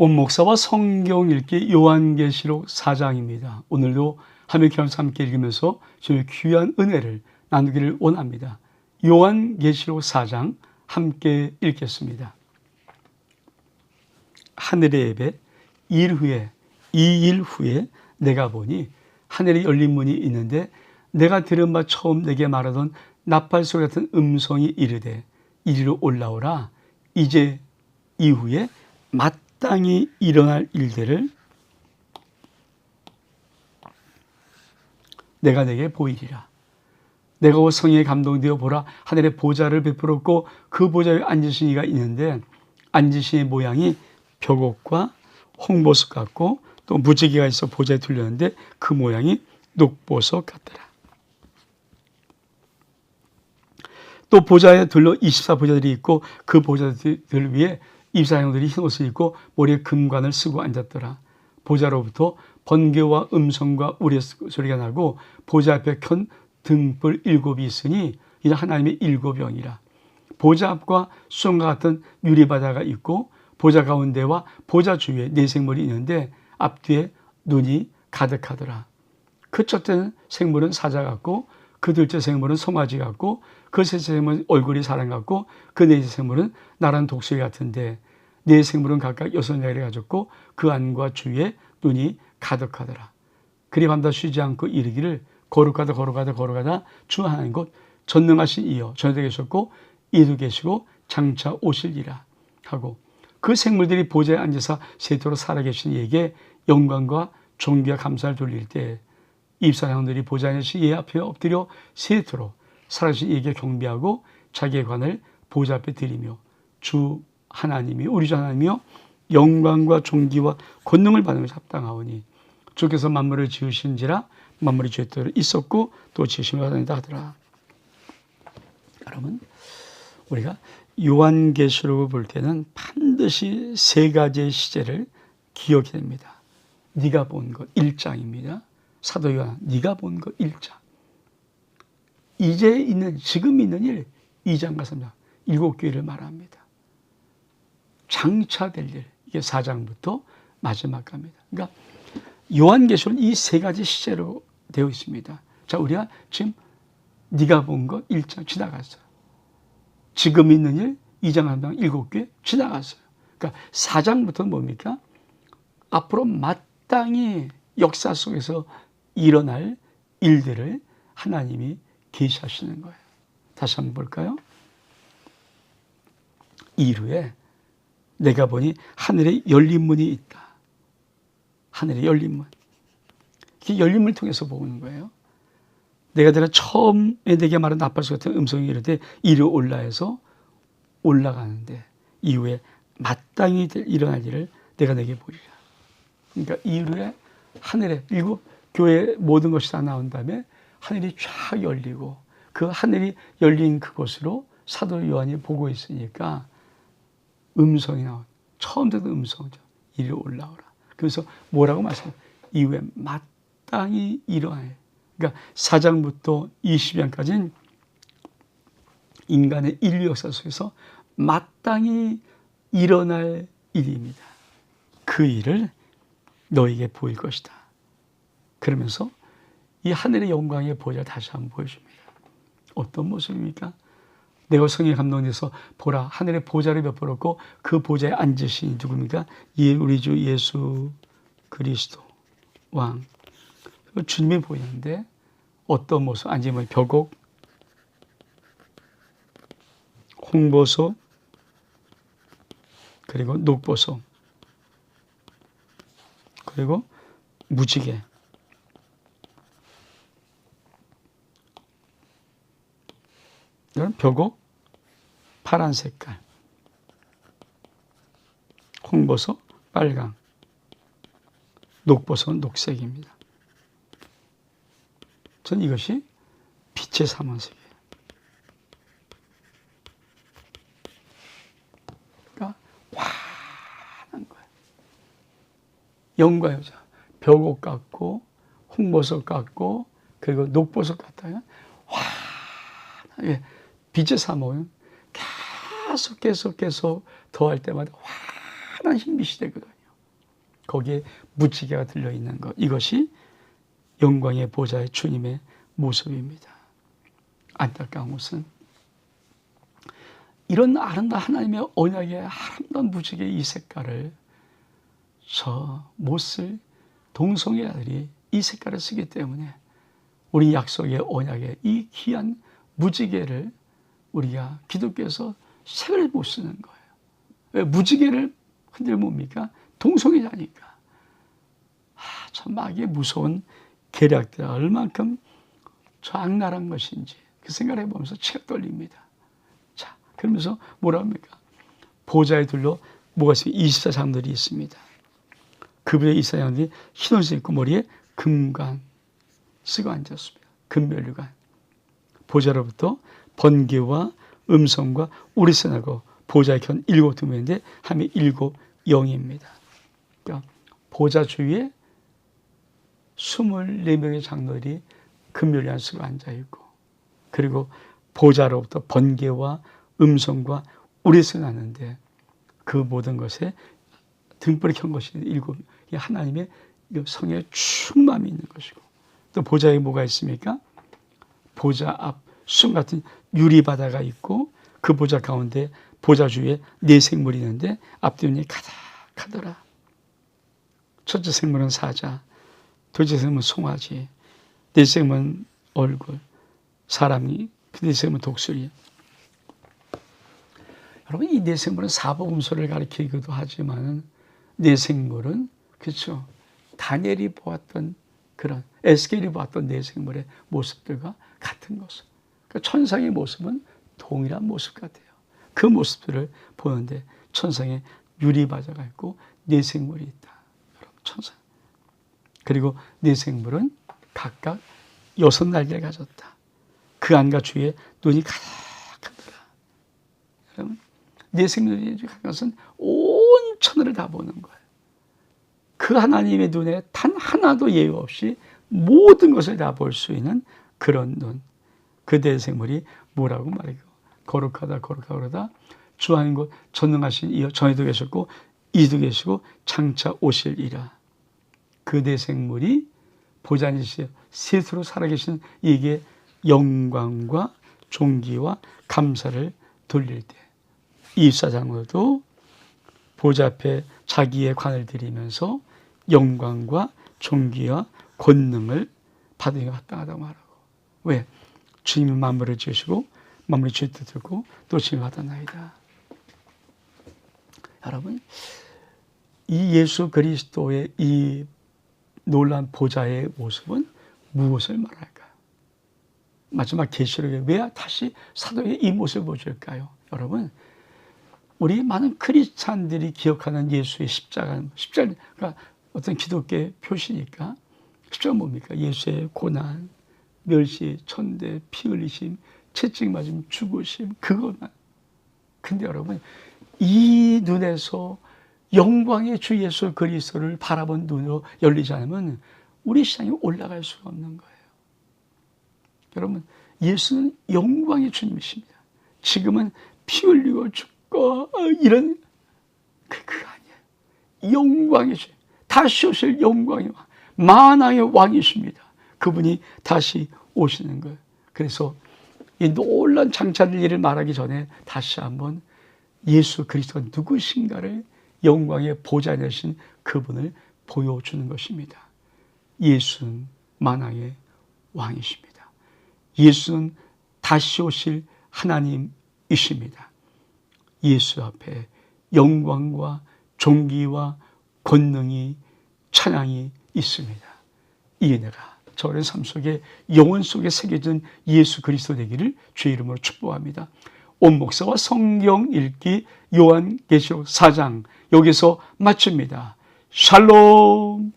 원 목사와 성경 읽기 요한계시록 4장입니다. 오늘도 하멜키하면서 함께 읽으면서 저의 귀한 은혜를 나누기를 원합니다. 요한계시록 4장 함께 읽겠습니다. 하늘의 예배 일 후에 이 일 후에 내가 보니 하늘에 열린 문이 있는데 내가 들은 바 처음 내게 말하던 나팔 소리 같은 음성이 이르되 이리로 올라오라 이제 이후에 마땅히 일어날 일들을 내가 내게 보이리라. 내가 그 성에 감동되어 보라 하늘의 보좌를 베풀었고 그 보좌에 앉으신 이가 있는데 앉으신 이 모양이 벽옥과 홍보석 같고 또 무지개가 있어 보좌에 둘렸는데 그 모양이 녹보석 같더라. 또 보좌에 둘러 24보좌들이 있고 그 보좌들 위에 입사형들이 흰 옷을 입고 머리에 금관을 쓰고 앉았더라. 보좌로부터 번개와 음성과 우리 소리가 나고 보좌 앞에 켠 등불 일곱이 있으니 이는 하나님의 일곱 영이라. 보좌 앞과 수정과 같은 유리바다가 있고 보좌 가운데와 보좌 주위에 네 생물이 있는데 앞뒤에 눈이 가득하더라. 그 첫째 생물은 사자 같고 그 둘째 생물은 송아지 같고 그 셋째 생물은 얼굴이 사람 같고 그 넷째 생물은 나란 독수리 같은데 네 생물은 각각 여섯 날이 가졌고 그 안과 주위에 눈이 가득하더라. 그리 밤다 쉬지 않고 이르기를 거룩하다 거룩하다 거룩하다 주 하나님 곧 전능하신 이여 전에 계셨고 이도 계시고 장차 오실리라 하고 그 생물들이 보좌에 앉아서 세토로 살아계신 이에게 영광과 존귀와 감사를 돌릴 때 입사장들이 보좌에 예 앞에 엎드려 세토로 살아계신 이에게 경배하고 자기의 관을 보좌 앞에 드리며 주 하나님이 우리 주 하나님이여 영광과 존귀와 권능을 받는 것이 합당하오니 주께서 만물을 지으신지라 만물이 주의 뜻을 있었고 또 지으심을 하다니다 하더라. 여러분 우리가 요한계시록을 볼 때는 반드시 세 가지의 시제를 기억해야 됩니다. 네가 본 것 1장입니다. 사도 요한 네가 본 것 1장. 이제 있는 지금 있는 일 2장과 3장 일곱 교회를 말합니다. 장차될 일 이게 4장부터 마지막입니다. 그러니까 요한계시록은 이 세 가지 시제로 되어 있습니다. 자, 우리가 지금 네가 본 거 1장 지나갔어요. 지금 있는 일 2장 한장 7개 지나갔어요. 그러니까 4장부터는 뭡니까? 앞으로 마땅히 역사 속에서 일어날 일들을 하나님이 계시하시는 거예요. 다시 한번 볼까요? 이후에 내가 보니 하늘에 열린 문이 있다. 하늘에 열린 문. 그 열린 문을 통해서 보는 거예요. 내가 내가 처음에 내게 말한 나팔소 같은 음성이 이르되 이리 올라 해서 올라가는데 이후에 마땅히 일어날 일을 내가 내게 보리라. 그러니까 이후에 하늘에 일곱 교회 모든 것이 다 나온 다음에 하늘이 쫙 열리고 그 하늘이 열린 그곳으로 사도 요한이 보고 있으니까 음성이 나온 처음 듣는 음성이죠. 이리 올라오라. 그래서 뭐라고 말씀? 이후에 마땅히 일어나요. 그러니까 4장부터 20장까지는 인간의 인류 역사 속에서 마땅히 일어날 일입니다. 그 일을 너에게 보일 것이다. 그러면서 이 하늘의 영광의 보좌 다시 한번 보여줍니다. 어떤 모습입니까? 내가 성에 감동돼서 보라 하늘의 보좌를 베풀었고 그 보좌에 앉으신 누굽니까? 예, 우리 주 예수 그리스도 왕. 주님이 보이는데 어떤 모습? 앉으면 벽옥, 홍보소, 그리고 녹보소, 그리고 무지개. 벽옥, 파란 색깔. 홍보소, 빨강. 녹보소는 녹색입니다. 전 이것이 빛의 삼원색이에요. 그러니까 환한 거예요. 영과 여자. 벽옥 같고 홍보석 같고 그리고 녹보석 같아요. 환하게 빛의 삼원 계속 계속 계속 더할 때마다 환한 흰빛이 되거든요. 거기에 무지개가 들려 있는 것 이것이 영광의 보좌의 주님의 모습입니다. 안타까운 것은 이런 아름다운 하나님의 언약의 아름다운 무지개 이 색깔을 저 못쓸 동성애 아들이 이 색깔을 쓰기 때문에 우리 약속의 언약의 이 귀한 무지개를 우리가 기독교에서 색을 못 쓰는 거예요. 왜 무지개를 흔들 뭡니까? 동성애자니까. 아, 참 마귀의 무서운 계략들 얼만큼 저 악랄한 것인지 그 생각을 해보면서 치가 떨립니다. 자, 그러면서 뭐라 합니까? 보좌에 둘러 뭐가 있어요? 24장들이 있습니다. 그분의 24장들이 흰 옷을 입고 머리에 금관 쓰고 앉았습니다. 금멸류관. 보좌로부터 번개와 음성과 나고 보좌의 견 일곱 두명인데 함이 일곱 영입니다. 그러니까 보좌 주위에 24명의 장로들이 금멸류관 쓰고 앉아 있고 그리고 보좌로부터 번개와 음성과 우리스 나는데 그 모든 것에 등불이 켠 것이 일곱 하나님의 성의 충만이 있는 것이고 또 보좌에 뭐가 있습니까? 보좌 앞 수정 같은 유리 바다가 있고 그 보좌 가운데 보좌 주위에 네 생물이 있는데 앞뒤문이 가득하더라. 첫째 생물은 사자, 둘째 생물은 송아지, 네 생물은 얼굴, 사람이 네 생물은 독수리. 여러분 이 네 생물은 사복음서를 가리키기도 하지만 네 생물은 그렇죠. 다니엘이 보았던 그런 에스겔이 보았던 네 생물의 모습들과 같은 것을. 그러니까 천상의 모습은 동일한 모습 같아요. 그 모습들을 보는데 천상에 유리바자가 있고 네 생물이 있다. 여러분 천상. 그리고 네 생물은 각각 여섯 날개를 가졌다. 그 안과 주위에 눈이 가득하더라. 여러분 네 생물이 가까운 온 천을 다 보는 거예요. 그 하나님의 눈에 단 하나도 예외 없이 모든 것을 다 볼 수 있는 그런 눈. 그 대 생물이 뭐라고 말이고 거룩하다 거룩하다 그러다 주하는 곳 전능하신 이어 전에도 계셨고 이도 계시고 장차 오실이라. 그 대 생물이 보좌니시 셋으로 살아계신 이게 영광과 존귀와 감사를 돌릴 때 이사장으로도 보좌 앞에 자기의 관을 들이면서 영광과 존귀와 권능을 받으니 마땅하다고 말하고 왜? 주님이 지으시고 만물이 주의 뜻고 또 주님 하다나이다. 여러분 이 예수 그리스도의 이 놀란 보좌의 모습은 무엇을 말할까요? 마지막 계시록에 왜 다시 사도의 이 모습을 보여줄까요? 여러분 우리 많은 크리스찬들이 기억하는 예수의 십자가, 십자가 어떤 기독교의 표시니까 십자가 뭡니까? 예수의 고난, 멸시, 천대, 피 흘리심, 채찍 맞음, 죽으심 그것만. 근데 여러분 이 눈에서 영광의 주 예수 그리스도를 바라본 눈으로 열리지 않으면 우리 시장에 올라갈 수가 없는 거예요. 여러분 예수는 영광의 주님이십니다. 지금은 피 흘리고 죽고 이런 그, 그 아니에요. 영광의 주님. 다시 오실 영광의 왕, 만왕의 왕이십니다. 그분이 다시 오시는 거예요. 그래서 이 놀란 장차될 일을 말하기 전에 다시 한번 예수 그리스도가 누구신가를 영광의 보좌 되신 그분을 보여주는 것입니다. 예수는 만왕의 왕이십니다. 예수는 다시 오실 하나님이십니다. 예수 앞에 영광과 존귀와 권능이 찬양이 있습니다. 이 은혜가 저의 삶 속에 영혼 속에 새겨진 예수 그리스도 되기를 주의 이름으로 축복합니다. 온 목사와 성경 읽기 요한계시록 4장 여기서 마칩니다. 샬롬